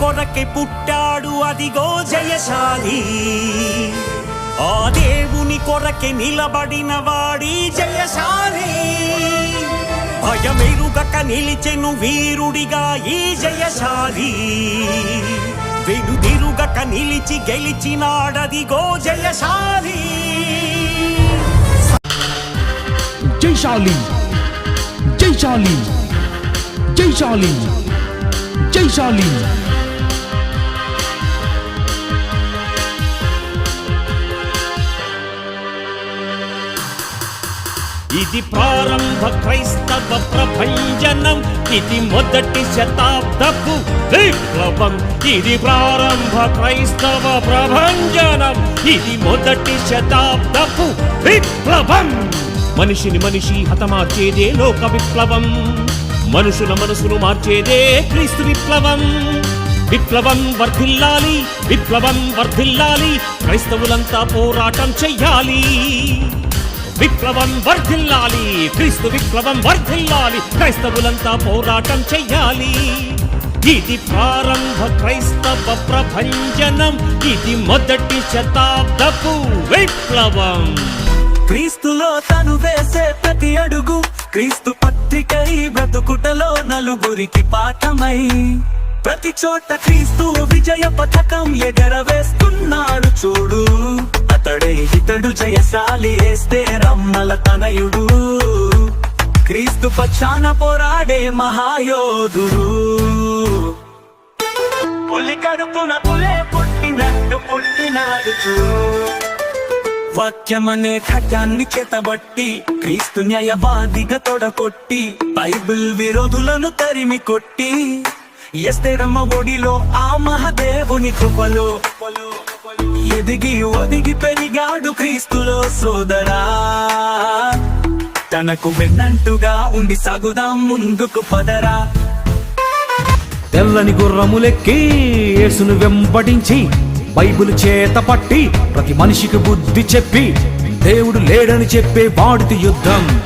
కొరకే పుట్టాడు అదిగో జయశాలి. ఆ దేవుని కొరకే నిలబడిన వాడి జయశాలి. భయమెరుగక నిలిచెను వీరుడిగా ఈ జయశాలి. వెనుదిరుగక నిలిచి గెలిచినాడదిగో జయశాలి. జైశాలి జైశాలి జైశాలి జైశాలి ఇది ప్రారంభ క్రైస్తవ ప్రభంజనం ఇది మొదటి శతాబ్దపు విప్లవం. ఇది ప్రారంభ క్రైస్తవ ప్రభంజనం ఇది మొదటి శతాబ్దపు విప్లవం. మనిషిని మనిషి హతమార్చేదే లోక విప్లవం. మనుషుల మనసును మార్చేదే క్రీస్తు విప్లవం. విప్లవం వర్ధిల్లాలి విప్లవం వర్ధిల్లాలి క్రైస్తవులంతా పోరాటం చెయ్యాలి. విప్లవం వర్ధిల్లాలి క్రీస్తు విప్లవం వర్ధిల్లాలి క్రైస్తవులంతా పోరాటం చెయ్యాలి. ఇది ప్రారంభ క్రైస్తవ ప్రభంజనం ఇది మొదటి శతాబ్దపు విప్లవం. క్రీస్తులో తను వేసే ప్రతి అడుగు క్రీస్తు పత్రికై బ్రతుకుటలో నలుగురికి పాఠమై. ప్రతి చోట క్రీస్తు విజయ పథకం ఎగరవేస్తున్నాడు చూడు. అతడే ఇతడు జయశాలి వేస్తే రమ్మల తనయుడు. క్రీస్తు పచ్చాన పోరాడే మహాయోధుడు. పులి కడుపున పులే పుట్టినట్టు పుట్టినాడు చూడు వాక్యమనే ఖడ్గాన్ని చేతబట్టి క్రీస్తు న్యాయవాదిగా తొడకొట్టి బైబిల్ విరోధులను తరిమి కొట్టి ఎస్తెరమ్మ ఒడిలో ఆ మహాదేవుని కృపలో ఎదిగి ఒదిగి పెరిగాడు క్రీస్తులో సోదరా. తనకు వెన్నంటుగా ఉండి సాగుదాం ముందుకు పదరా. తెల్లని గుర్రములెక్కి యేసును వెంబడించి బైబిల్ చేత పట్టి ప్రతి మనిషికి బుద్ధి చెప్పి దేవుడు లేడని చెప్పే వాడితి యుద్ధం.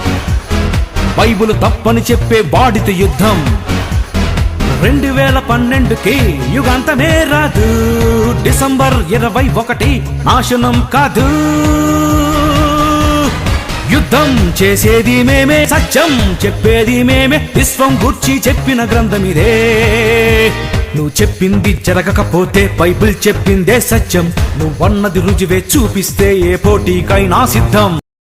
బైబిల్ తప్పని చెప్పే వాడితి యుద్ధం. రెండు వేల పన్నెండుకి యుగాంతమే రాదు. డిసెంబర్ ఇరవై ఒకటి నాశనం కాదు. యుద్ధం చేసేది మేమే సత్యం చెప్పేది మేమే విశ్వం గుర్చి చెప్పిన గ్రంథం ఇదే. నువ్వు చెప్పింది జరగకపోతే బైబిల్ చెప్పిందే సత్యం. నువ్వన్నది రుజువే చూపిస్తే ఏ పోటీకైనా సిద్ధం.